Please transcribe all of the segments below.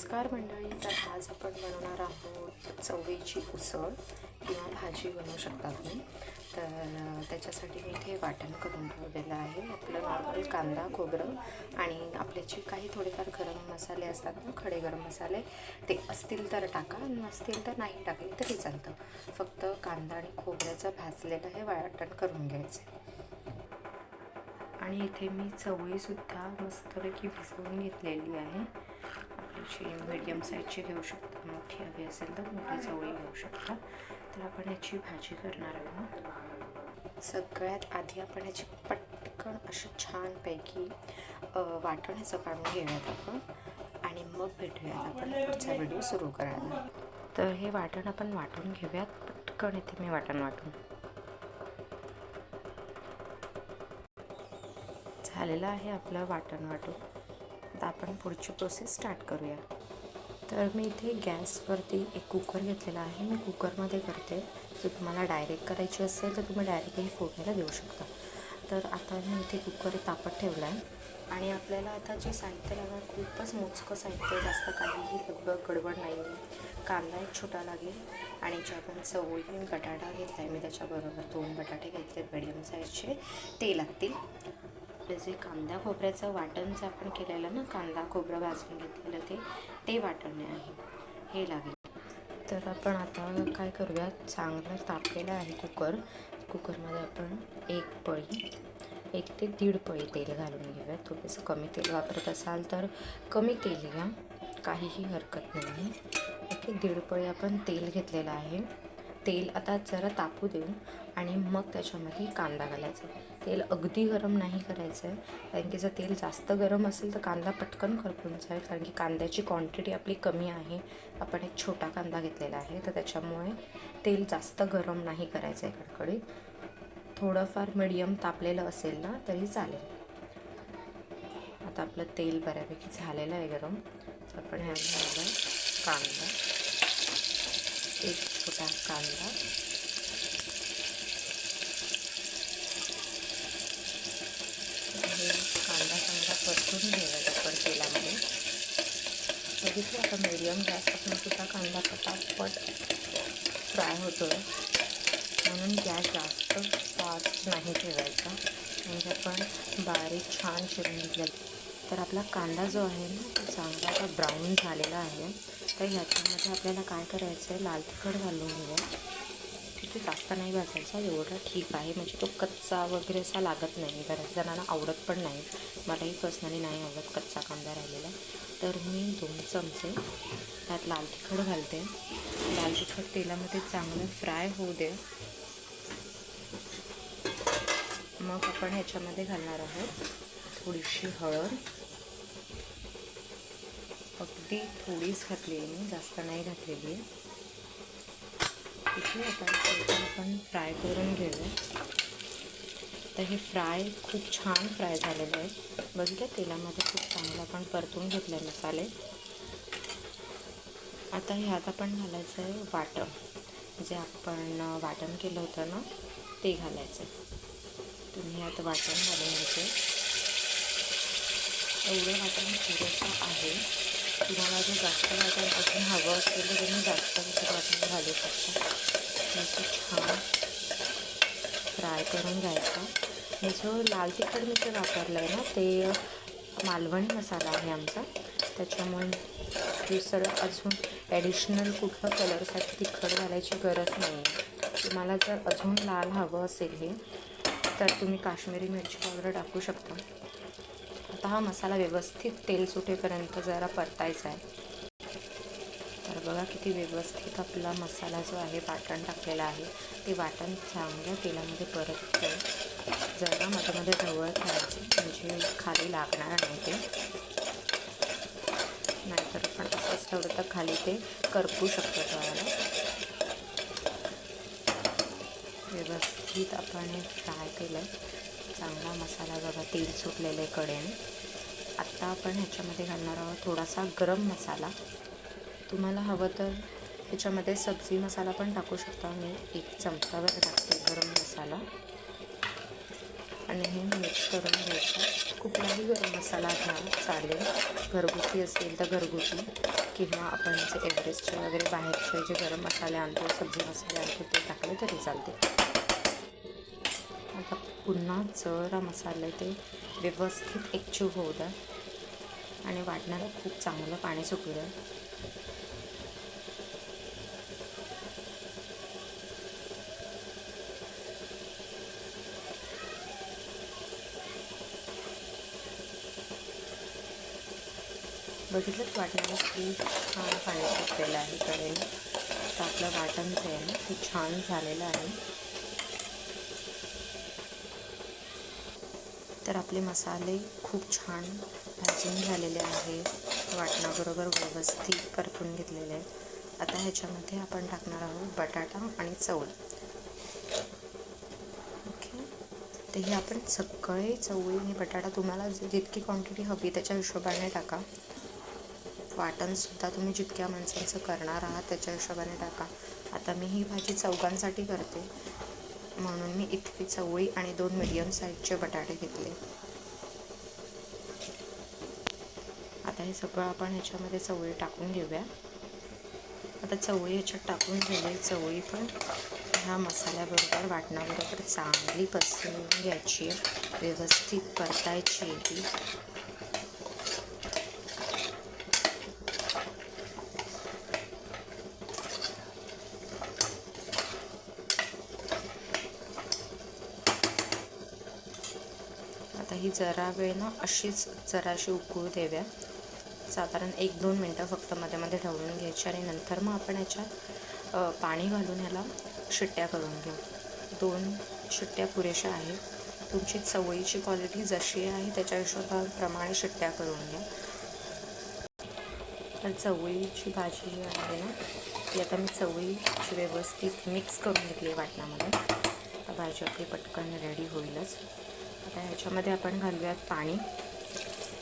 नमस्कार मंडळी तर आज आपण बनवणार आहोत चवळीची उसळ किंवा भाजी बनवू शकता तुम्ही. तर त्याच्यासाठी मी इथे वाटण करून ठेवलेलं आहे. आपलं नॉर्मल कांदा खोबरं आणि आपले जे काही थोडेफार गरम मसाले असतात ना खडे गरम मसाले ते असतील तर टाका नसतील तर नाही टाकले तरी चालतं. फक्त कांदा आणि खोबऱ्याचं भाजलेलं हे वाटण करून घ्यायचं. आणि इथे मी चवळीसुद्धा मस्तपैकी भिजवून घेतलेली आहे. आपल्याची मीडियम साईजची घेऊ शकता. मोठी हवी असेल तर मोठी चवळी घेऊ शकता. तर आपण याची भाजी करणार आहोत. सगळ्यात आधी आपण याची पटकन अशी छानपैकी वाटण्याचं काढून घेऊयात आपण. आणि मग भेटूयात आपण पुढचा व्हिडिओ सुरू करायला. तर हे वाटण आपण वाटून घेऊयात. पटकन येते मी वाटण वाटून. झालेलं आहे आपलं वाटण वाटून. आता आपण पुढची प्रोसेस स्टार्ट करूया. तर मी इथे गॅसवरती एक कुकर घेतलेला आहे. मी कुकरमध्ये करते. जर तुम्हाला डायरेक्ट करायची असेल तर तुम्ही डायरेक्टही फोडणीला देऊ शकता. तर आता मी इथे कुकर तापत ठेवला आहे आणि आपल्याला आता जे साहित्य लागणार खूपच मोजकं साहित्य जास्त काहीही लगबग गडबड नाही आहे कांदा एक छोटा लागेल. आणि जे आपण चवळी बटाटा घेतला आहे मी त्याच्याबरोबर दोन बटाटे घेतले मिडियम साईजचे ते लागतील. आपलं जे कांदा खोबऱ्याचं वाटण जे आपण केलेलं ना कांदा खोबरं भाजून घेतलेलं ते ते वाटण आहे. हे लागेल. तर आपण आता काय करूया चांगलं तापलेलं आहे कुकर. कुकरमध्ये आपण एक पळी एक ते दीड पळी तेल घालून घेऊया थोडंसं कमी तेल वापरत असाल तर कमी तेल घ्या. काहीही हरकत नाही. ओके दीड पळी आपण तेल घेतलेलं आहे. तेल आता जरा तापू देऊ आणि मग त्याच्यामध्ये कांदा घालायचा. तेल अगदी गरम नाही करायचं आहे कारण की जर तेल जास्त गरम असेल तर कांदा पटकन खरपून जाईल. कारण की कांद्याची क्वांटिटी आपली कमी आहे. आपण एक छोटा कांदा घेतलेला आहे. तर त्याच्यामुळे तेल जास्त गरम नाही करायचं आहे कडकडीत. थोडंफार मिडियम तापलेलं असेल ना तरी चालेल. आता आपलं तेल बऱ्यापैकी झालेलं आहे गरम. तर आपण ह्यामध्ये कांदा एक छोटा कांदा. कांदा चांगला परतून घ्यायचा आपण तेलामध्ये. बघितलं आता मिडियम गॅसपासून सुद्धा कांदा पटापट फ्राय होतो म्हणून गॅस जास्त फास्ट नाही ठेवायचा. म्हणजे आपण बारीक छान चिरून घेतलं तर आपला कांदा जो आहे ना तो चांगला आता ब्राऊन झालेला आहे. तर ह्याच्यामध्ये आपल्याला काय करायचं आहे लाल तिखट घालून घेऊया. तिथे जास्त नाही भाजायचा एवढा ठीक आहे. म्हणजे तो कच्चा वगैरे असा लागत नाही. बऱ्याच जणांना आवडत पण नाही. मलाही पर्सनली नाही आवडत कच्चा कांदा राहिलेला. तर मी दोन चमचे त्यात लाल तिखट घालते. लाल तिखट तेलामध्ये चांगलं फ्राय होऊ दे. मग आपण ह्याच्यामध्ये घालणार आहोत थोडीशी हळद. अगदी थोडीच घातली आहे मी जास्त नाही घातलेली आहे. इथे आता आपण फ्राय करून घेऊया. तर हे फ्राय खूप छान फ्राय झालेलं आहे. बघितलं तेलामध्ये खूप चांगलं आपण परतून घेतलं आहे मसाले. आता ह्यात आपण घालायचं आहे वाटण. जे आपण वाटण केलं होतं ना ते घालायचं आहे. तुम्ही आता वाटण घालून घेते एवढं वाटण पुरेसं आहे. तुम्हाला जर जास्त वाटण अजून हवं असेल तर तुम्ही जास्त वाटण घालू शकता. असं छान फ्राय करून घ्यायचं. मी जो लाल तिखट मी जे वापरलं आहे ना ते मालवणी मसाला आहे आमचा. त्याच्यामुळे दुसरं अजून ॲडिशनल कुठलं कलरसाठी तिखट घालायची गरज नाही आहे तुम्हाला जर अजून लाल हवं असेल हे तर तुम्ही काश्मीरी मिरची पावडर टाकू शकता. आता हा मसाला व्यवस्थित तेल सुटेपर्यंत जरा परतायचा आहे. तर बघा किती व्यवस्थित आपला मसाला जो आहे वाटण टाकलेला आहे. ते वाटण चांगल्या तेलामध्ये परत जरा मध्येमध्ये ढवळ जवळ म्हणजे खाली लागणार नाही ते. नाहीतर आपण असंच ठेवलं तर खाली ते करपू शकतो तुम्हाला व्यवस्थित आपण हे फ्राय केलं चांगला मसाला बघा तेल सुटलेलं आहे कडेने. आत्ता आपण ह्याच्यामध्ये घालणार आहोत थोडासा गरम मसाला. तुम्हाला हवं तर ह्याच्यामध्ये सब्जी मसाला पण टाकू शकता. मी एक चमचावर टाकते गरम मसाला. आणि हे मिक्स करून घ्यायचं. कुठलाही गरम मसाला घ्या चालेल. घरगुती असेल तर घरगुती. किंवा आपण जे एव्हरेस्टचे वगैरे बाहेरचे जे गरम मसाले आणतो सब्जी मसाले आणतो ते टाकले तरी चालते. पुन्हा जरा मसाले ते व्यवस्थित एकजीव होऊ द्या. आणि वाटणारा खूप चांगलं पाणी सुटू द्या. बघितलंच वाटणाला की छान पाणी सुटलेलं आहे कडेने? तर आपलं वाटण जे आहे ते छान झालेलं आहे. तर आपले मसाले खूप छान भाजून झालेले आहे. वाटणाबरोबर व्यवस्थित परतून घेतलेले आहेत. आता ह्याच्यामध्ये आपण टाकणार आहोत बटाटा आणि चवळ ओके? तर हे आपण सगळे चवळी आणि बटाटा तुम्हाला जितकी क्वांटिटी हवी त्याच्या हिशोबाने टाका. वाटणसुद्धा तुम्ही जितक्या माणसांचं करणार आहात त्याच्या हिशोबाने टाका. आता मी ही भाजी चौघांसाठी करते. म्हणून मी इतकी चवळी आणि दोन मिडियम साईजचे बटाटे घेतले. आता हे सगळं आपण ह्याच्यामध्ये चवळी टाकून घेऊया. आता चवळी ह्याच्यात टाकून ठेवली चवळी पण ह्या मसाल्याबरोबर वाटणाबरोबर चांगली पसरून घ्यायची आहे व्यवस्थित परतायची आहे ती आता ही जरा वेळ ना अशीच जराशी उकळू देऊया. साधारण एक दोन मिनटं फक्त मध्ये मध्ये ढवळून घ्यायची आणि नंतर मग आपण याच्यात पाणी घालून ह्याला शिट्ट्या करून घेऊ. दोन शिट्ट्या पुरेशा आहेत. तुमची चवळीची क्वालिटी जशी आहे त्याच्या हिशोबाप्रमाणे शिट्ट्या करून घ्या. तर चवळीची भाजी जी आहे ना ती आता मी चवळीची व्यवस्थित मिक्स करून घेतली आहे वाटणामध्ये भाजी आपली पटकन रेडी होईलच. आता ह्याच्यामध्ये आपण घालूयात पाणी.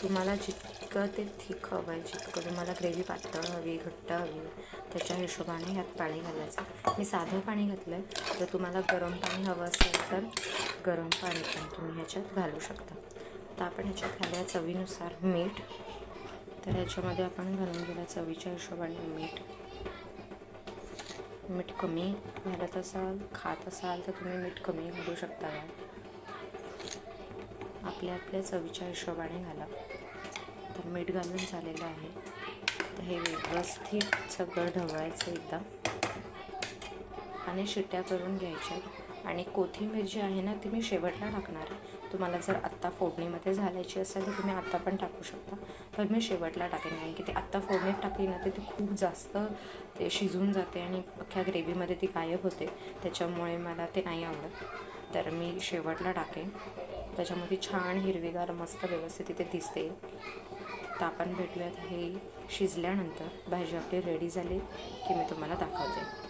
तुम्हाला जितकं ते थिक हवं आहे जितकं तुम्हाला ग्रेव्ही पातळ हवी घट्ट हवी त्याच्या हिशोबाने ह्यात पाणी घालायचं. मी साधं पाणी घातलं आहे जर तुम्हाला गरम पाणी हवं असेल तर गरम पाणी पण तुम्ही ह्याच्यात घालू शकता. तर आपण ह्याच्यात घालूया चवीनुसार मीठ. तर ह्याच्यामध्ये आपण घालून घेऊया चवीच्या हिशोबाने मीठ. मीठ कमी घालत असाल खात असाल तर तुम्ही मीठ कमी घालू शकता. का आपल्या आपल्या चवीच्या हिशोबाने घाला. तर मीठ घालून झालेलं आहे. तर हे व्यवस्थित सगळं ढवळायचं एकदा आणि शिट्ट्या करून घ्यायच्या. आणि कोथिंबीर जी आहे ना ती मी शेवटला टाकणार आहे. तुम्हाला जर आत्ता फोडणीमध्ये घालायची असेल तर तुम्ही आत्ता पण टाकू शकता. पण मी शेवटला टाकेन. कारण की ते आत्ता फोडणीत टाकली ना तर ती खूप जास्त ते शिजून जाते आणि अख्ख्या ग्रेव्हीमध्ये ती गायब होते. त्याच्यामुळे मला ते नाही आवडत. तर मी शेवटला टाकेन. त्याच्यामध्ये छान हिरवीगार मस्त व्यवस्थित इथे दिसते. तर आपण भेटूयात हे शिजल्यानंतर. भाजी आपली रेडी झाली की मी तुम्हाला दाखवते.